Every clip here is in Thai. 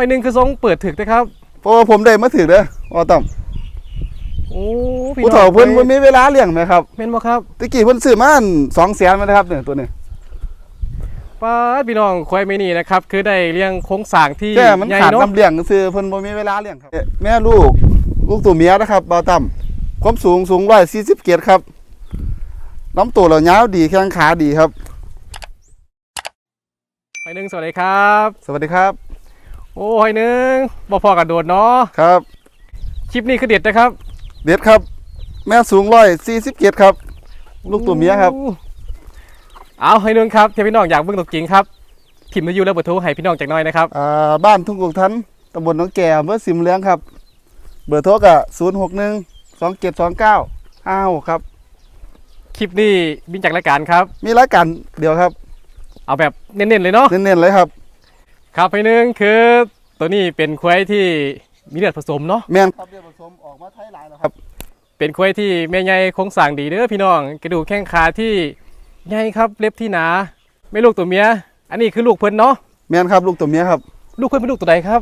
อยหนึ่งคือทรงเปิดถึกนะครับ เพราะว่าผมได้มาถึงเด้อว่าต่โอ้พี่ำผู้น้เฒ่าองเพิ่นบ่มีเวลาเลี้ยงไหมครับเม่นบ่ครับตะกี้เพิ่นซื้อมาสองแสนมานะครับเนี่ยตัวนี้ ป้าดพี่น้องควายไม่นี่นะครับ คือได้เลี้ยงโครงสร้างที่แค่มันใหญ่ขาดเนาะน้ำเลี้ยงซื้อเพิ่นบ่มีเวลาเลี้ยงครับ แม่ลูกลูกตัวเมียนะครับบ่าวต่ำความสูงสูง140เกตครับลำตัวเรายาวดีแข้งขาดีครับหอยหนึ่งสวัสดีครับ สวัสดีครับ โอ้หอยหนึ่งบ่พอกันโดดเนาะครับ คลิปนี้คือเด็ดนะครับ เด็ดครับ แม่สูง140เกตครับ ลูกตัวเมียครับอู้เอาหอยหนึ่งครับที่พี่น้องอยากเบิ่งตัวจริงครับพิมพ์มาอยู่แล้วเบอร์โทรให้พี่น้องจากหน้อยนะครับอ่าบ้านทุ่งกุกทันตำบลหนองแก่อำเภอสิมเหลืองครับ เบอร์โทรก็061 2729 56ครับคลิปนี้บินจากรายการครับ มีรายการเดียวครับ เอาแบบเน้นๆเลยเนาะเน้นๆเลยครับ ครับหอยหนึ่งคือตัวนี้เป็นควายที่มีเลือดผสมเนาะแม่นครับเรียกผสมออกมาไทยหลายแล้วครับ เป็นควายที่แม่ใหญ่โครงสร้างดีเด้อพี่น้องกระดูกแข้งขาที่ใหญ่ครับเล็บที่หนาไม่ลูกตัวเมียอันนี้คือลูกเพิ่นเนาะแม่นครับลูกตัวเมียครับ ลูกเพิ่นเป็นลูกตัวใดครับ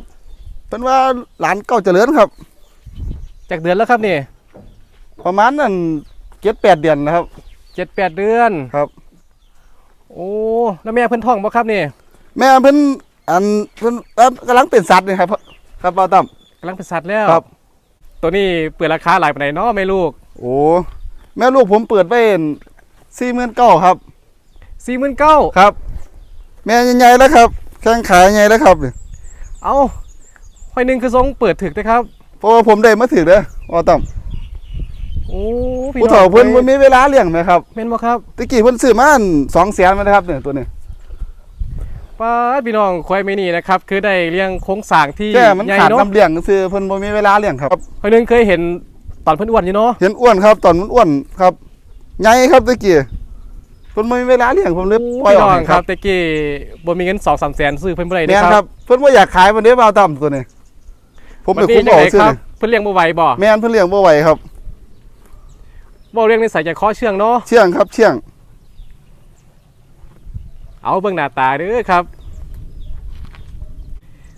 เป็นว่าหลานเก่าเจริญครับ จากเดือนแล้วครับนี่ประมาณนั้นเจ็ดแปดเดือนนะครับเจ็ดแปดเดือน ครับ โอ้แล้วแม่เพิ่นท้องบ่ครับนี่ แม่เพิ่น อันเพิ่นเอ่อกำลังเป็นสัตว์นี่ครับครับป้าตั้ม กำลังเป็นสัตว์แล้วครับ ตัวนี้เปิดราคาหลายปานใดเนาะแม่ลูกโอ้แม่ลูกผมเปิดไว้สี่หมื่นเก้าครับ สี่หมื่นเก้าครับ แม่ใหญ่ๆแล้วครับ แข้งขาใหญ่แล้วครับนี่เอาหอยหนึ่งคือทรงเปิดถึกนะครับ เพราะว่าผมได้มาถึงเด้อป้าตั้มโอ้พี่ผู้น้องเฒ่าเพิ่นบ่มีเวลาเลี้ยงไหมครับ แม่นบ่ครับ ตะกี้เพิ่นซื้อมาสองแสนมานะครับเนี่ยตัวนี้ ป้าดพี่น้องควายไม่นี่นะครับคือได้เลี้ยงโครงสร้างที่แค่มันใหญ่ขาดเนาะน้ำเลี้ยงซื้อเพิ่นบ่มีเวลาเลี้ยงครับหอยหนึ่งเคยเห็นตอนเพิ่นอ้วนอยู่เนาะเห็นอ้วนครับ ตอนมันอ้วนครับใหญ่ครับตะกี้เพิ่นบ่มีเวลาเลี้ยงผมเลยปล่อยพี่อน้อกองให้คครัรับบตะกี้บ่มีเงิน2 3แสนซื้อเพิ่นบ่ได้แม่เด้นคครัรับบเพิ่นบ่อยากขายมันเด้บ่าวต่ำตัวนี้ ผมไปคุ้มบัดเอานี้ซื้อจังไดครับนี่เพิ่นเลี้ยงบ่ไหวบ่แม่นเพิ่นเลี้ยงบ่ไหวครับ บ่เลี้ยงในสายใจคอเชื่องเนาะเชี่ยงครับเชี่ยง เอาเบิ่งหน้าตาเด้อครับ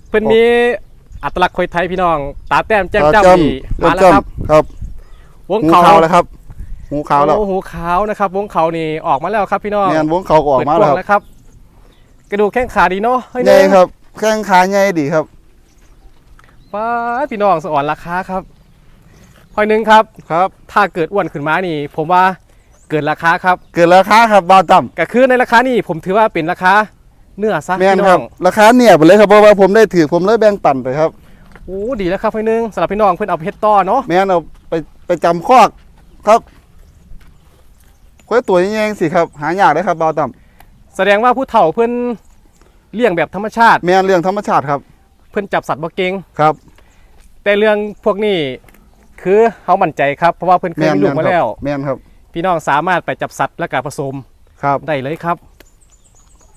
เพิ่นมีอัตลักษณ์คนไทยพี่น้อง ตาแต้มแจ่มจ้ำนี่มาแล้วครับครับ วงหูเขาขาวแล้วครับหูขาวแล้วโอ้หูขาวนะครับ วงเขานี่ออกมาแล้วครับพี่น้องแม่นวงเขาก็ออกมาเปิดแล้วว้งนะครับ กระดูกแข้งขาดีเนาะเฮ้ยใหญ่เนาะครับ แข้งขาใหญ่ดีครับป้าดพี่น้องสะอ่อนราคาครับหอยหนึ่งครับครับ ถ้าเกิดอ้วนขึ้นมานี่ ผมว่า เกินราคาครับ เกิดราคาครับบ่าวต่ำก็คือในราคานี่ผมถือว่าเป็นราคาเนื้อซะแม่นพี่คน้รัอบ งราคาเนี่ยไปเลยครับเพราะว่าผมได้ถือผมเลยแบ่งปันไปครับ โอ้ดีแล้วครับหอยหนึ่งสำหรับพี่น้องเพื่อนเอาไปเฮ็ดต่อเนาะแม่นเอาไปไปจำคอกครับค่อยตัวใหญ่ๆสิครับ หายากได้ครับบ่าวต่ำแสดงว่าผู้เฒ่าเพื่อนเลี้ยงแบบธรรมชาติ แม่นเรื่องธรรมชาติครับเพื่อนจับสัตว์บ่เก่งครับ แต่เรื่องพวกนี้คือเขามั่นใจครับเพราะว่าเพื่อนเคยแม่นมีลูกมาแล้ว แม่นครับ พี่น้องสามารถไปจับสัตว์และการผสมครับได้เลยครับ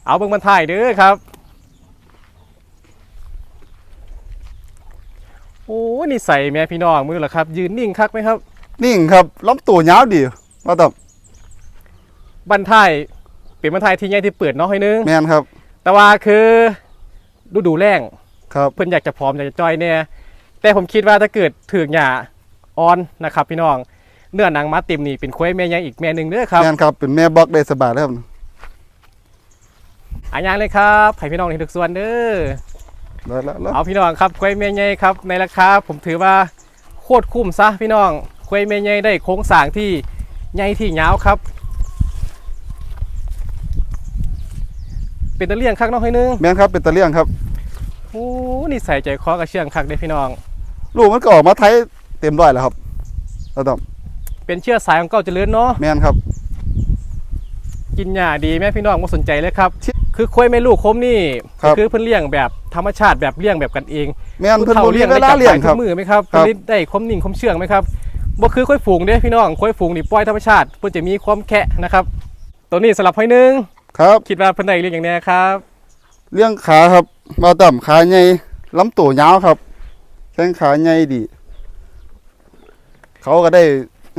เอาเบิ่งบรรทายเด้อครับ โอ้นี่ใส่แม่พี่น้องมือเหรอครับ ยืนนิ่งคักไหมครับ นิ่งครับลำตัวยาวดีบ่าวต่บรรทายเป็นบรรทายที่ใหญ่ที่เปิดเนาะให้นึงำแม่นครับ แต่ว่าคือดูดูแรงครับเพื่อนอยากจะพร้อมอยากจะจอยเนี่ยแต่ผมคิดว่าถ้าเกิดถือกหญ้าอ่อนนะครับ พี่น้อง เนื้อหนังมาเต็มนี่เป็นควายแม่ยังอีกแม่หนึ่งเด้อครับแม่นครับเป็นแม่บล็อกได้สบายแล้วครับอันยังเลยครับให้พี่น้องในทุกส่วนเด้อแล้วแล้วแล้วเอาพี่น้องครับควายแม่ใหญ่ครับในราคาผมถือว่าโคตรคุ้มซะพี่น้องควายแม่ใหญ่ได้โค้งสร้างที่ใหญ่ที่ยาวครับ เป็นตะเลี่ยงคักเน้องให้นึงแม่นครับเป็นตะเลี่ยงครับโอ้นี่ใส่ใจคอกับเชื่องคักเด้อพี่น้องลูกมันก็ออกมาไทยเต็มร้อยแล้วครับบ่าวต่ เป็นเชื้อสายของเก้าเจริญเนาะำแม่นครับ กินหญ้าดีแม่พี่น้องไม่สนใจเลยครับชิคือควายแม่ลูกคมนี่ครับ คือเพิ่นเลี้ยงแบบธรรมชาติแบบเลี้ยงแบบกันเองแม่นผู้เพิ่นเฒ่าบ่มีเลี้ยงเวได้ลาจับเลี้ยงไปครัทุบกมือไหมครับครับเพิ่นได้คมนิ่งคมเชื่องไหมครับบ่คือควายฝูงเด้พี่น้องควายฝูงนี่ปล่อยธรรมชาติเพิ่นจะมีความแคะนะครับตัวนี้สำหรับห้อยหนึงครับ คิดว่าเพิ่นได้เลี้ยงอย่างแน่ครับเลี้ยงขาครับบ่าวต่ำขาใหญ่ลำตัวยาวครับ แข้งขาใหญ่ดี เขาก็ได้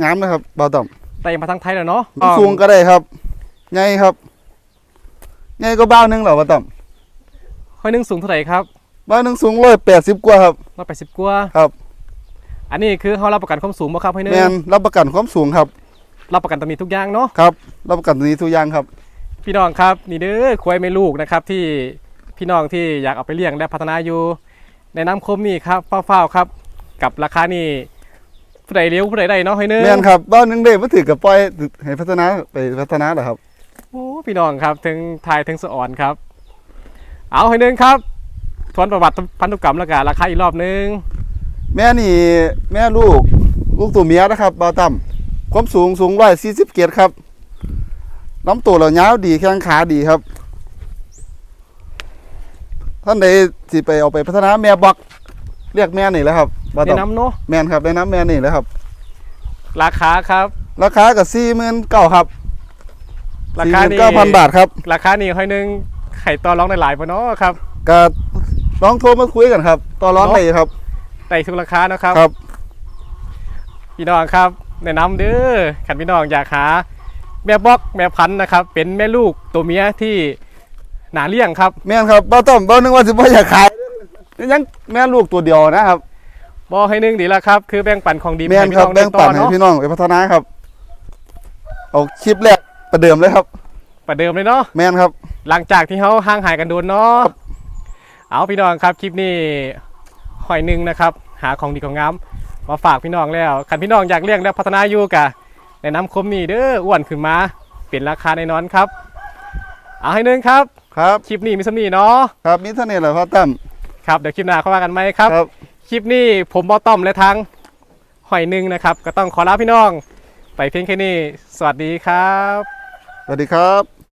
งามนะครับบ่าวต่ำแต่มาทางไทยแล้วเนาะสูงก็ได้ครับใหญ่ครับใหญ่ก็บ้าวหนึงเหรอบ่าวต่ห้อยหนึงสูงเท่าไหร่ครับำบ้านหนึ่งสูงร้อยแปดสิบกว่าครับร้อยแปดสิบกว่าครับ อันนี้คือเขารับประกันความสูงบ่ครับให้เนื้แมนรับประกันความสูงครับรับประกันตำหนิทุกอย่างเนาะครับรับประกันตัวนี้ทุกอย่างครับ พี่น้องครับนี่เด้อควายไม่ลูกนะครับที่พี่น้องที่อยากเอาไปเลี้ยงและพัฒนาอยู่ ในน้ำคมนี่ครับเฝ้าๆครับ กับราคานี่ ผู้ใดเลี้ยวผู้ใดได้เนาะให้เนื้แมนครับบ้านหนึ่งเด้มาถือกับปล่อยให้พัฒนาไปพัฒนาเหรอครับโอ้พี่น้องครับถึงทายถึงสะอ่อนครับ เอาให้เนื้ครับทวนประวัติพันธุกรรมแล้วกันราคาอีกรอบนึง แม่นี่แม่ลูกลูกตัวเมียนะครับเบาต่ำความสูงสูงร้อยสี่สิบเกียรครับลำตัวเรายาวดีแข้งขาดีครับ ท่านใดสิไปเอาไปพัฒนาแม่บักเรียกแม่นี่แหละครับเบาแนะต่ำนำเนาะแม่นครับได้น้ำแม่นี่แหละครับ ราคาครับ ราคากับสี่หมื่นเก้าครับราสี่หคามื่นนี่เก้าพันบาทครับราคานี่ให้เนึงไข่ต่อร้องได้หลายปะเนาะครับก็ลองโทรมาคุยกันครับต่อร้อนเนาะเลยครับ ได้ทุกราคาเนาะครับ ครับ พี่น้องครับแนะนำเด้อขันพี่น้องอยากหา แม่บอกแม่พันธุ์นะครับ เป็นแม่ลูกตัวเมียที่หนาเลี้ยงครับ แม่นครับเบ้าต้อมเบ้านึงว่าสิบ่อยากขาย ยังแม่ลูกตัวเดียวนะครับ บอกให้หนึงดีแล้วครับ คือแบ่งปันของดีแม่นครับให้แบ่งพี่ปัน้อนงได้ให้ต่อพี่เนาะน้องไปพัฒนาครับ เอาคลิปแรกประเดิมเลยครับประเดิมเลยเนาะแม่นครับ หลังจากที่เขาห่างหายกันโดนเนาะเอาพี่น้องครับคลิปนี้หอยหนึ่งนะครับ หาของดีของงามมาฝากพี่น้องแล้วคันพี่น้องอยากเลี้ยงและพัฒนาอยู่กะแนะนำคมนี่เด้ออ้วนขึ้นมาเปลี่ยนราคาในนอนครับ เอาให้หนึงครับ ครับคลิปนี้มีสำนีเนาะครับมีเท่านี้แหละพ่อตั้มครับเดี๋ยวคลิปหน้าเข้ามากันไหมครับ คลิปนี้ผมบอต้อมและทั้งหอยหนึ่งนะครับ ก็ต้องขอลาพี่น้อง ไปเพียงแค่นี้ สวัสดีครับ สวัสดีครับ